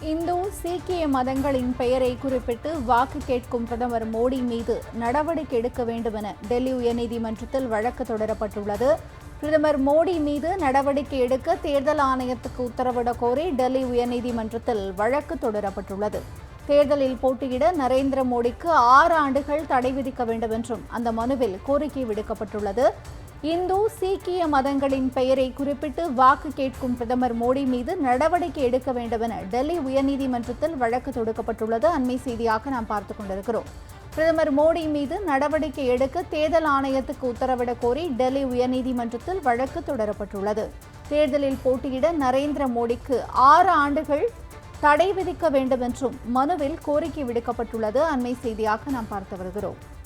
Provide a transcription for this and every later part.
இந்து சீக்கிய மதங்களின் பெயரை குறிப்பிட்டு வாக்கு கேட்கும் பிரதமர் மோடி மீது நடவடிக்கை எடுக்க வேண்டும் என டெல்லி உயர்நீதிமன்றத்தில் வழக்கு தொடரப்பட்டுள்ளது. பிரதமர் மோடி மீது நடவடிக்கை எடுக்க தேர்தல் ஆணையத்துக்கு உத்தரவிடக் கோரி டெல்லி உயர்நீதிமன்றத்தில் வழக்கு தொடரப்பட்டுள்ளது. தேர்தலில் போட்டியிட நரேந்திர மோடிக்கு ஆறு ஆண்டுகள் தடை விதிக்க வேண்டும் என்றும் அந்த மனுவில் கோரிக்கை விடுக்கப்பட்டுள்ளது. இந்து சீக்கிய மதங்களின் பெயரை குறிப்பிட்டு வாக்கு கேட்கும் பிரதமர் மோடி மீது நடவடிக்கை எடுக்க வேண்டும் என டெல்லி உயர்நீதிமன்றத்தில் வழக்கு தொடுக்கப்பட்டுள்ளது. அண்மை செய்தியாக நாம் பார்த்துக் கொண்டிருக்கிறோம். பிரதமர் மோடி மீது நடவடிக்கை எடுக்க தேர்தல் ஆணையத்துக்கு உத்தரவிடக் கோரி டெல்லி உயர்நீதிமன்றத்தில் வழக்கு தொடரப்பட்டுள்ளது. தேர்தலில் போட்டியிட நரேந்திர மோடிக்கு ஆறு ஆண்டுகள் தடை விதிக்க வேண்டும் என்றும் மனுவில் கோரிக்கை விடுக்கப்பட்டுள்ளது. அண்மை செய்தியாக நாம் பார்த்து வருகிறோம்.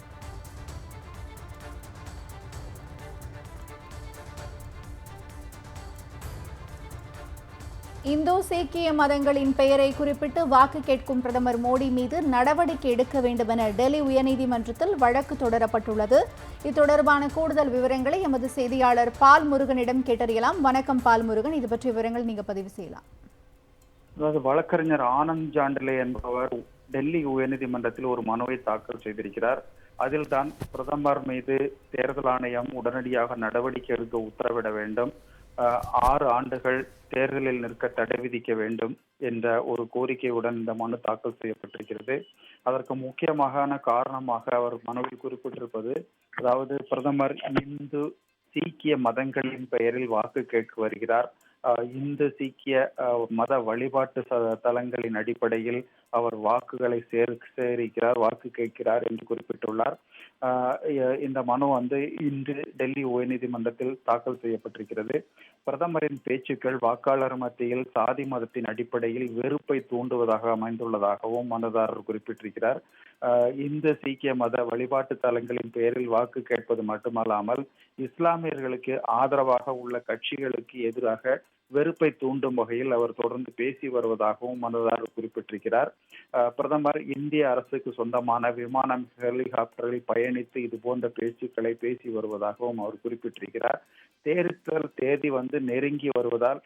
இந்தோ சீக்கிய மதங்களின் பெயரை குறிப்பிட்டு வாக்கு கேட்கும் பிரதமர் மோடி மீது நடவடிக்கை எடுக்க வேண்டும் என டெல்லி உயர்நீதிமன்றத்தில் வழக்கு தொடரப்பட்டுள்ளது. இது தொடர்பான கூடுதல் விவரங்களை எமது செய்தியாளர் பால் முருகனிடம் கேட்டறியலாம். வணக்கம் பால் முருகன். இது பற்றிய விவரங்கள் நீங்க பதிவு செய்யலாம். அதாவது வழக்கறிஞர் ஆனந்த் ஜாண்டலே என்பவர் டெல்லி உயர்நீதிமன்றத்தில் ஒரு மனுவை தாக்கல் செய்திருக்கிறார். அதில் தான் பிரதமர் மீது தேர்தல் ஆணையம் உடனடியாக நடவடிக்கை எடுக்க உத்தரவிட வேண்டும். ஆறு ஆண்டுகள் தேர்தலில் நிற்க தடை விதிக்க வேண்டும் என்ற ஒரு கோரிக்கையுடன் இந்த மனு தாக்கல் செய்யப்பட்டிருக்கிறது. அதற்கு முக்கியமான காரணமாக அவர் மனுவில் குறிப்பிட்டிருப்பது அதாவது பிரதமர் இந்து சீக்கிய மதங்களின் பெயரில் வாக்கு கேட்க வருகிறார். இந்து சீக்கிய மத வழிபாட்டு தலங்களின் அடிப்படையில் அவர் வாக்குகளை சேர் சேரிக்கிறார் வாக்கு கேட்கிறார் என்று குறிப்பிட்டுள்ளார். இந்த மனு வந்து இன்று டெல்லி உயர்நீதிமன்றத்தில் தாக்கல் செய்யப்பட்டிருக்கிறது. பிரதமரின் பேச்சுக்கள் வாக்காளர் மத்தியில் சாதி மதத்தின் அடிப்படையில் வெறுப்பை தூண்டுவதாக அமைந்துள்ளதாகவும் மனுதாரர் குறிப்பிட்டிருக்கிறார். அஹ், இந்து சீக்கிய மத வழிபாட்டு தலங்களின் பெயரில் வாக்கு கேட்பது மட்டுமல்லாமல் இஸ்லாமியர்களுக்கு ஆதரவாக உள்ள கட்சிகளுக்கு எதிராக வெறுப்பை தூண்டும் வகையில் அவர் தொடர்ந்து பேசி வருவதாகவும் மனதார் குறிப்பிட்டிருக்கிறார். அஹ், பிரதமர் இந்திய அரசுக்கு சொந்தமான விமானம் ஹெலிகாப்டரில் பயணித்து இது போன்ற பேச்சுக்களை பேசி வருவதாகவும் அவர் குறிப்பிட்டிருக்கிறார். தேர்தல் தேதி வந்து நெருங்கி வருவதால்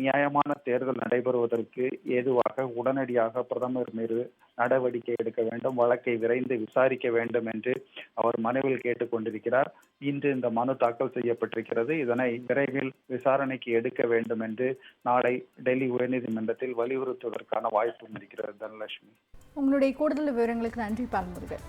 நியாயமான தேர்தல் நடைபெறுவதற்கு ஏதுவாக உடனடியாக பிரதமர் மீது நடவடிக்கை எடுக்க வேண்டும் வழக்கை விரைந்து விசாரிக்க வேண்டும் என்று அவர் மனுவில் கேட்டுக்கொண்டிருக்கிறார் இன்று இந்த மனு தாக்கல் செய்யப்பட்டிருக்கிறது. இதனை விரைவில் விசாரணைக்கு எடுக்க வேண்டும் என்று நாளை டெல்லி உயர்நீதிமன்றத்தில் வலியுறுத்துவதற்கான வாய்ப்பும் இருக்கிறது தனலட்சுமி. உங்களுடைய கூடுதல் விவரங்களுக்கு நன்றி பால்முருகன்